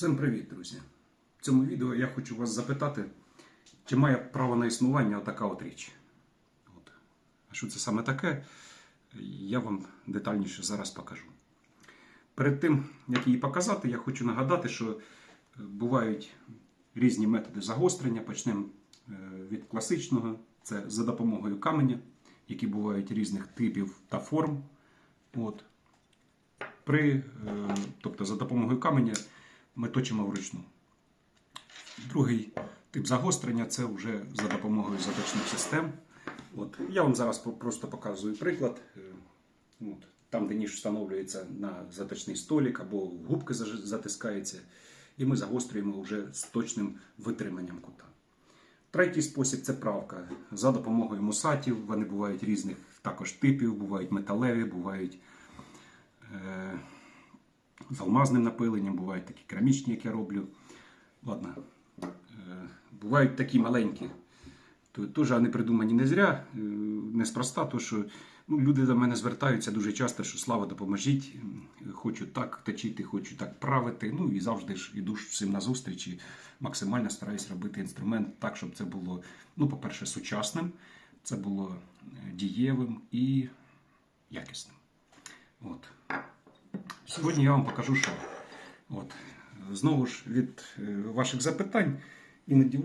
Всім привіт, друзі! В цьому відео я хочу вас запитати, чи має право на існування отака от річ. От. А що це саме таке, я вам детальніше зараз покажу. Перед тим, як її показати, я хочу нагадати, що е, бувають різні методи загострення. Почнемо е, від класичного, це за допомогою каменя, які бувають різних типів та форм. От. При, е, тобто за допомогою каменя ми точимо вручну. Другий тип загострення це вже за допомогою заточних систем. От. Я вам зараз просто показую приклад. Е, От. Там, де ніж встановлюється на заточний столик або губки затискається, і ми загострюємо вже з точним витриманням кута. Третій спосіб це правка за допомогою мусатів. Вони бувають різних також типів, бувають металеві, бувають е, з алмазним напиленням, бувають такі керамічні, як я роблю. Ладно. Е, бувають такі маленькі. Теж вони придумані не зря, е, неспроста, то що ну, люди до мене звертаються дуже часто, що слава допоможіть, хочу так точити, хочу так правити. Ну і завжди ж іду всім на зустрічі. Максимально стараюсь робити інструмент так, щоб це було, ну, по-перше, сучасним, це було е, дієвим і якісним. От. Сьогодні я вам покажу, що. От. Знову ж від е, ваших запитань іноді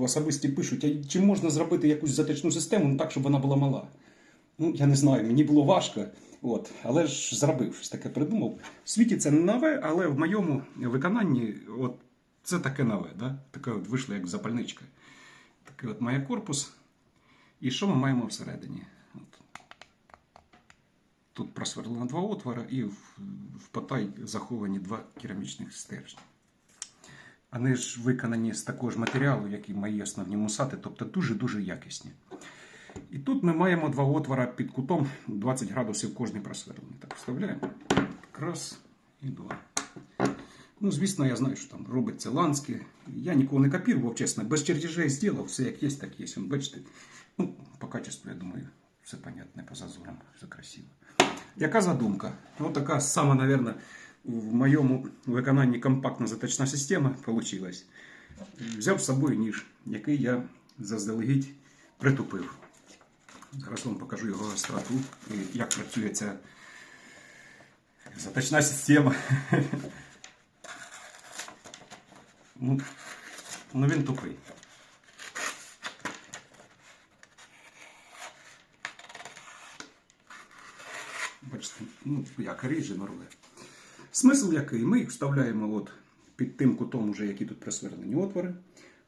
особисті пишуть, а чи можна зробити якусь затичну систему ну, так, щоб вона була мала? Ну, я не знаю, мені було важко, от, але ж зробив щось таке придумав. В світі це не нове, але в моєму виконанні от, це таке нове. Да? Таке от вийшло як запальничка. Такий от має корпус. І що ми маємо всередині? Тут просверлено два отвори і в, потай заховані два керамічних стержні. Вони ж виконані з такого ж матеріалу, як і мої основні мусати, тобто дуже-дуже якісні. І тут ми маємо два отвора під кутом 20 градусів кожний просверлений. Так, вставляємо. Раз і два. Ну, звісно, я знаю, що там робиться ланське. Я нікого не копірував, чесно. Без чертежей зробив, все як є, так є. Бачите, ну, по качеству, я думаю, все понятне, по зазорам, все красиво. Яка задумка? Ну, така сама, наверное, в моєму виконанні компактна заточна система вийшла. Взяв з собою ніж, який я заздалегідь притупив. Зараз вам покажу його гостроту і як працює ця заточна система. Ну, ну він тупий. Бачите, ну як ріже норве. Смисл який? Ми їх вставляємо от під тим кутом, уже, які тут присверлені отвори.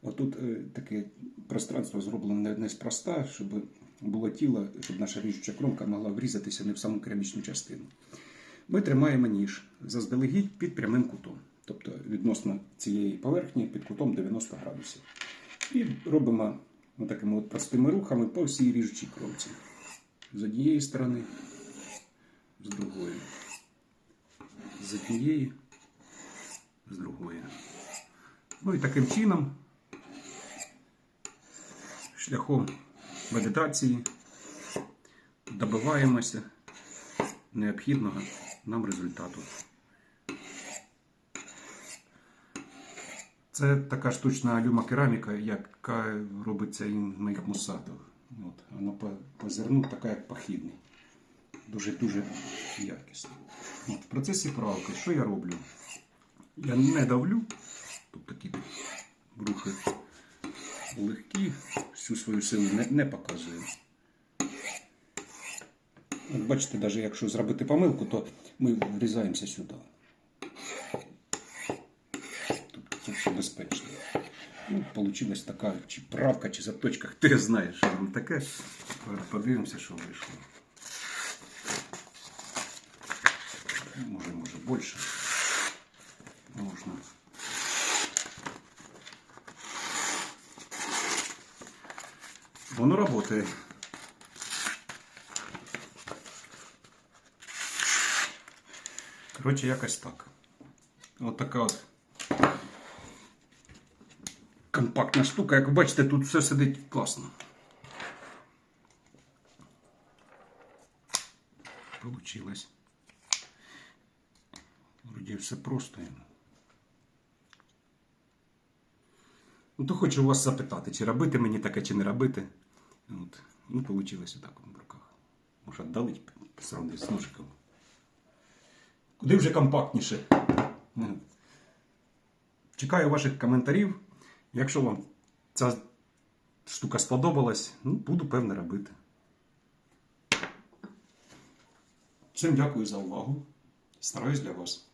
Отут е, таке пространство зроблено неспроста, щоб було тіло, щоб наша ріжуча кромка могла врізатися не в саму керамічну частину. Ми тримаємо ніж заздалегідь під прямим кутом, тобто відносно цієї поверхні під кутом 90 градусів. І робимо такими от простими рухами по всій ріжучій кромці. З однієї сторони, з другої. З однієї, з другої. Ну і таким чином, шляхом медитації, добиваємося необхідного нам результату. Це така штучна люмокераміка, яка робиться і на мусатах. От, вона по, по зерну така, як похідний. Дуже-дуже якісно. От, в процесі правки, що я роблю? Я не давлю, тобто такі рухи легкі, всю свою силу не, не показую. От бачите, навіть якщо зробити помилку, то ми врізаємося сюди. Тобто це все безпечно. Ну, Получилась така чи правка, чи заточка, хто знає, що там таке. Подивимося, що вийшло. Може, може більше. Можна. Воно працює. Коротше, якось так. От така от компактна штука. Як ви бачите, тут все сидить класно. Получилось. Вроді все просто. Ну, то хочу вас запитати, чи робити мені таке, чи не робити. От. Ну, вийшло так в руках. Може, віддалить по сравнению з ножиком. Куди вже компактніше. Ну, Чекаю ваших коментарів. Якщо вам ця штука сподобалась, ну, буду певне робити. Всім дякую за увагу. Стараюсь для вас.